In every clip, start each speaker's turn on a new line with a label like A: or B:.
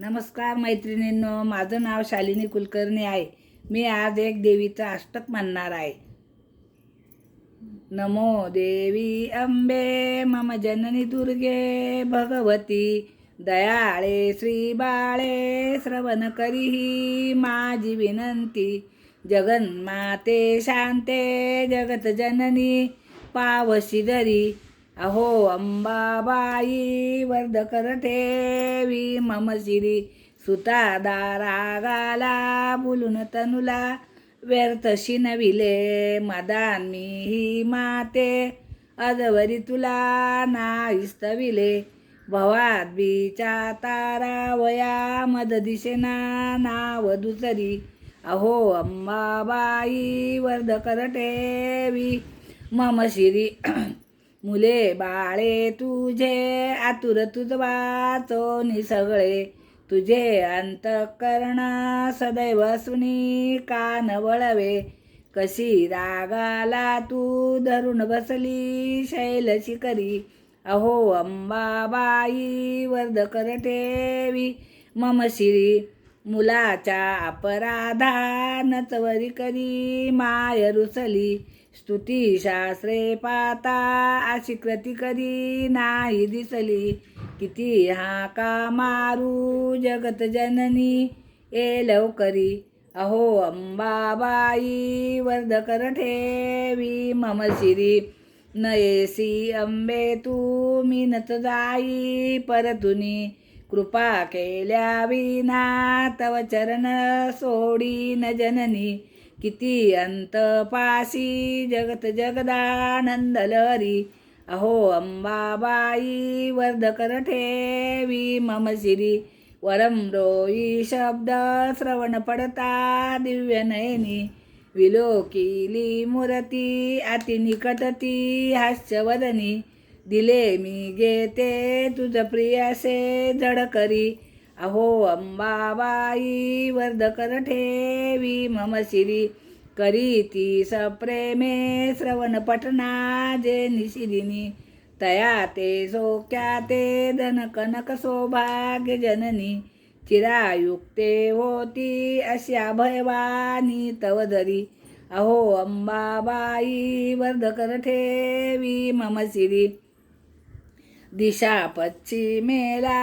A: नमस्कार मैत्रिणींनो माझं नाव शालिनी कुलकर्णी आहे. मी आज एक देवीचं अष्टक म्हणणार आहे. नमो देवी अंबे मम जननी दुर्गे भगवती. दयाळे श्री बाळे श्रवण करीही माझी विनंती. जगन्माते शांते जगत जननी पावशी दरी. अहो अंबाबाई वर्ध कर ठेवी मम शिरी सुता दारागाला बोलून तनुला व्यर्थ शिनविले मदान मी ही माते अजवरी तुला नाईस्तविले भवात बीचा तारा वया मद दिशेना नाव दुसरी. अहो अंबाबाई वर्ध कर ठेवी मम शिरी मुले बाळे तुझे आतुर तुझ वाचोनी सगळे. तुझे अंतकरण सदैव सुनी कान वळवे. कशी रागाला तू धरून बसली शैल शिकरी अहो अंबाबाई वर्ध कर ठेवी मम शिरी. मुलाच्या अपराधा नचवरी करी माय रुसली. स्तुती शास्त्रे पाता अशी कृती करी नाही दिसली. किती हाका मारू जगत जननी ए लवकरी. अहो अंबाबाई वर्ध कर ठेवी मम शिरी. नयेसी अंबे तू मिनत जाई परतुनी. कृपा केल्या विना तव चरण सोडी न जननी. किती अंत पासी जगत जगदानंद लहरी अहो अंबाबाई वर्धकर ठेवी मम शिरी वरम रोई शब्द श्रवण पडता दिव्य नयनी. विलोकिली मुरती अति निकटती हास्यवदनी. दिले मी घेते तुझ प्रियासे जडकरी. करी अहो अंबाबाई वर्धकर ठेवी मम शिरी करीती सप्रेमे श्रवण पटना जे निशिरिनी. तया ते सोक्या ते धन कनक सौभाग्य जननी. चिरायुक्ते होती अशा भयवानी तव धरी. अहो अंबाबाई वर्धकर ठेवी मम शिरी दिशा पश्चिमेला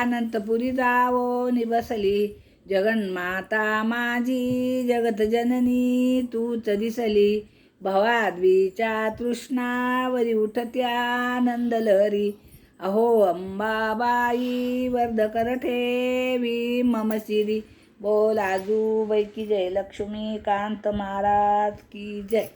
A: अनंतपुरी जावो निबसली जगन्माता माझी जगत जननी तूच दिसली. भवाद्वीच्या तृष्णावरी उठत्या आनंद लहरी अहो अंबाबाई वर्धकर ठेवी मम शिरी. बोल आजू बैकी जय लक्ष्मी कांत महाराज की जय.